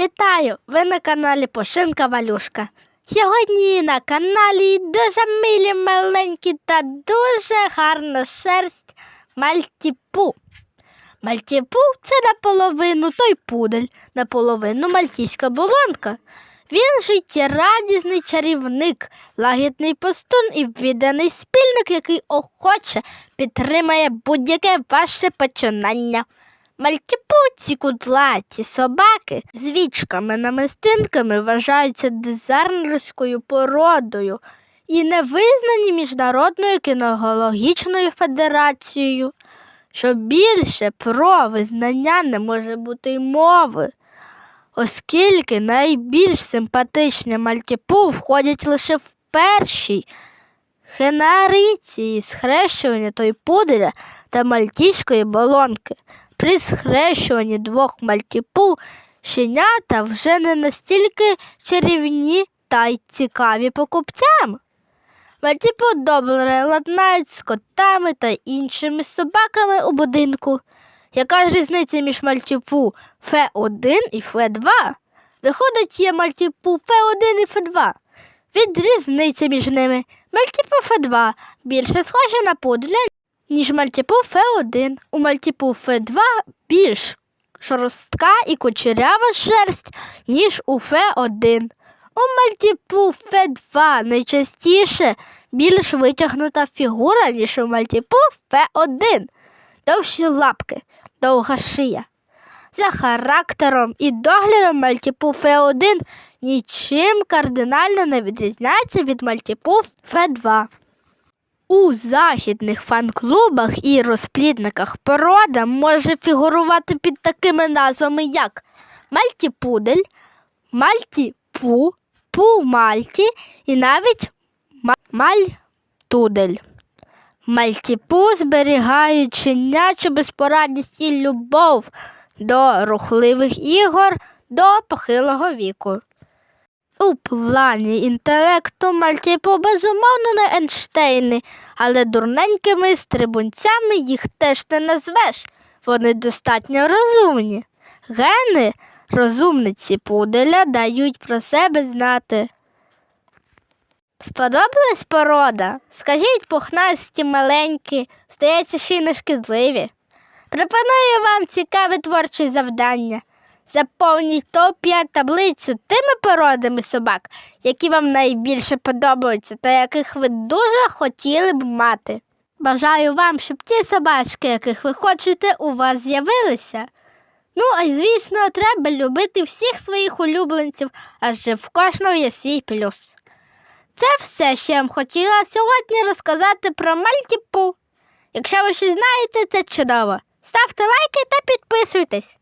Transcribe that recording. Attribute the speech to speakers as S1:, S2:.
S1: Вітаю! Ви на каналі Пошинка Валюшка. Сьогодні на каналі дуже милі, маленькі та дуже гарна шерсть Мальтіпу. Мальтіпу це наполовину той пудель, наполовину мальтійська болонка. Він життєрадісний чарівник, лагідний постун і відданий спільник, який охоче підтримає будь-яке ваше починання. Мальтіпу ці кудлаті собаки з вічками намистинками вважаються дизайнерською породою і не визнані Міжнародною кінологічною федерацією. Що більше про визнання не може бути й мови, оскільки найбільш симпатичні мальтіпу входять лише в першій хенариції схрещування той пуделя та мальтійської болонки. При схрещуванні двох мальтіпу щенята вже не настільки чарівні та й цікаві покупцям. Мальтіпу добре ладнають з котами та іншими собаками у будинку. Яка ж різниця між мальтіпу Ф1 і Ф2? Виходить, є мальтіпу Ф1 і Ф2. Від різниці між ними мальтіпу Ф2 більше схоже на пудля, ніж мальтіпу Ф1. У мальтіпу Ф2 більш шорстка і кучерява шерсть, ніж у Ф1. У мальтіпу Ф2 найчастіше більш витягнута фігура, ніж у мальтіпу Ф1. Довші лапки, довга шия. За характером і доглядом мальтіпу Ф1 нічим кардинально не відрізняється від мальтіпу Ф2. У західних фан-клубах і розплідниках порода може фігурувати під такими назвами, як Мальтіпудель, Мальтіпу, Пу-Мальті і навіть Мальтудель. Мальтіпу зберігають щенячу безпорадність і любов до рухливих ігор до похилого віку. У плані інтелекту Мальтіпу безумовно не Ейнштейни, але дурненькими стрибунцями їх теж не назвеш. Вони достатньо розумні. Гени розумниці пуделя дають про себе знати. Сподобалась порода? Скажіть, пухнасті маленькі, здається, ще й не шкідливі. Пропоную вам цікаве творче завдання. Заповніть топ-5 таблицю тими породами собак, які вам найбільше подобаються та яких ви дуже хотіли б мати. Бажаю вам, щоб ті собачки, яких ви хочете, у вас з'явилися. Ну, а звісно, треба любити всіх своїх улюбленців, адже в кожного є свій плюс. Це все, що я вам хотіла сьогодні розказати про Мальтіпу. Якщо ви щось знаєте, це чудово. Ставте лайки та підписуйтесь.